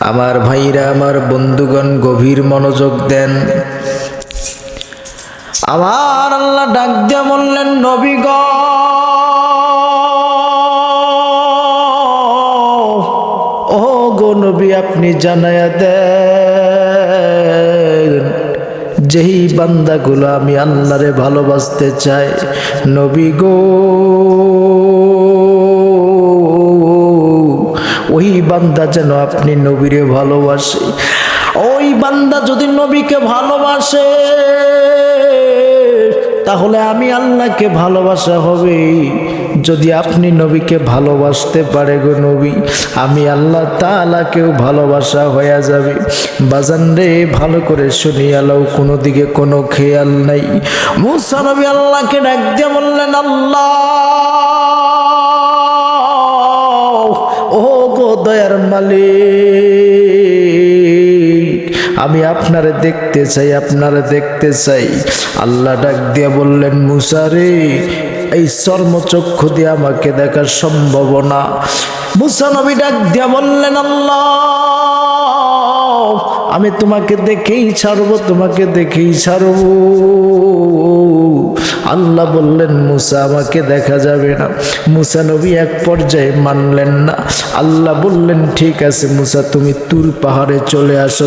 আমার ভাইরা, আমার বন্ধুগণ গভীর মনোযোগ দেন। আমার আল্লাহ ডাক দিয়ে বললেন, নবী গ, ও গো নবী, আপনি জানায়া দেন, যেই বান্দাগুলো আমি আল্লাহরে ভালোবাসতে চাই, নবী গো। বান্দা যেন আপনি নবীরে ভালোবাসে। ওই বান্দা যদি নবীকে ভালোবাসে, তাহলে আমি আল্লাহকে ভালোবাসা হবে। যদি আপনি নবীকে ভালোবাসতে পারে গো নবী, আমি আল্লাহ তালাকেও ভালোবাসা হয়ে যাবে। বাজান রে, ভালো করে শুনি আলাও, কোনো দিকে কোনো খেয়াল নাই। মুসা নবী আল্লাহকে ডাক দিয়ে বললেন, আল্লাহ! দয়ার মালিক, আমি আপনারে দেখতে চাই, আপনারে দেখতে চাই। আল্লাহ ডাক দিয়ে বললেন মুসারে এই চর্মচক্ষু দিয়ে আমাকে দেখার সম্ভব না। মুসা নবী ডাক দিয়া বললেন, আল্লাহ, আমি তোমাকে দেখেই ছাড়বো, তোমাকে দেখেই ছাড়বো। আল্লাহ বললেন, মুসা আমাকে দেখা যাবে না। মুসা নবী এক পর্যায়ে মানলেন না। আল্লাহ বললেন, ঠিক আছে মুসা, তুমি তুর পাহাড়ে চলে আসো।